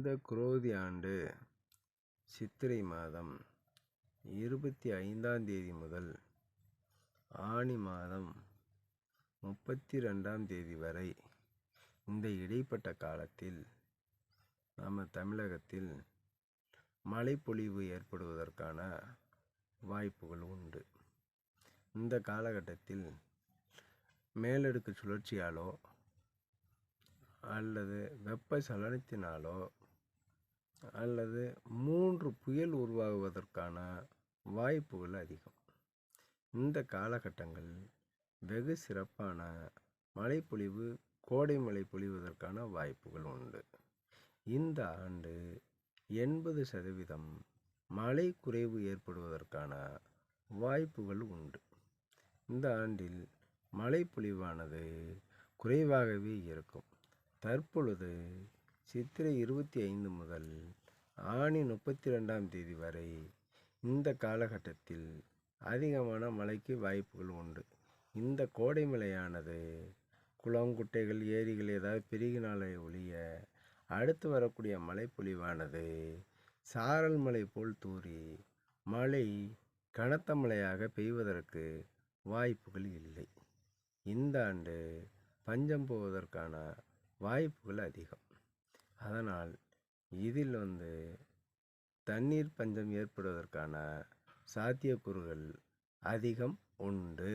இந்த குரோதி ஆண்டு சித்திரை மாதம் இருபத்தி ஐந்தாம் தேதி முதல் ஆனி மாதம் முப்பத்தி ரெண்டாம் தேதி வரை இந்த இடைப்பட்ட காலத்தில் நம்ம தமிழகத்தில் மழைப்பொழிவு ஏற்படுவதற்கான வாய்ப்புகள் உண்டு. இந்த காலகட்டத்தில் மேலடுக்கு சுழற்சியாலோ அல்லது வெப்ப சலனத்தினாலோ அல்லது மூன்று புயல் உருவாகுவதற்கான வாய்ப்புகள் அதிகம். இந்த காலகட்டங்கள் வெகு சிறப்பான மழைப்பொழிவு கோடை மழை பொழிவதற்கான வாய்ப்புகள் உண்டு. இந்த ஆண்டு எண்பது சதவீதம் மழை குறைவு ஏற்படுவதற்கான வாய்ப்புகள் உண்டு. இந்த ஆண்டில் மழைப்பொழிவானது குறைவாகவே இருக்கும். தற்பொழுது சித்திரை இருபத்தி ஐந்து முதல் ஆணி முப்பத்தி ரெண்டாம் தேதி வரை இந்த காலகட்டத்தில் அதிகமான மழைக்கு வாய்ப்புகள் உண்டு. இந்த கோடை மழையானது குளம் குட்டைகள் ஏரிகள் ஏதாவது பெருகினாலே ஒழிய அடுத்து வரக்கூடிய மழைப்பொழிவானது சாரல் மலை போல் தூறி மழை கனத்த மழையாக பெய்வதற்கு வாய்ப்புகள் இல்லை. இந்த ஆண்டு பஞ்சம் போவதற்கான வாய்ப்புகள் அதிகம். அதனால் இதில் வந்து தண்ணீர் பஞ்சம் ஏற்படுவதற்கான சாத்தியக்கூறுகள் அதிகம் உண்டு.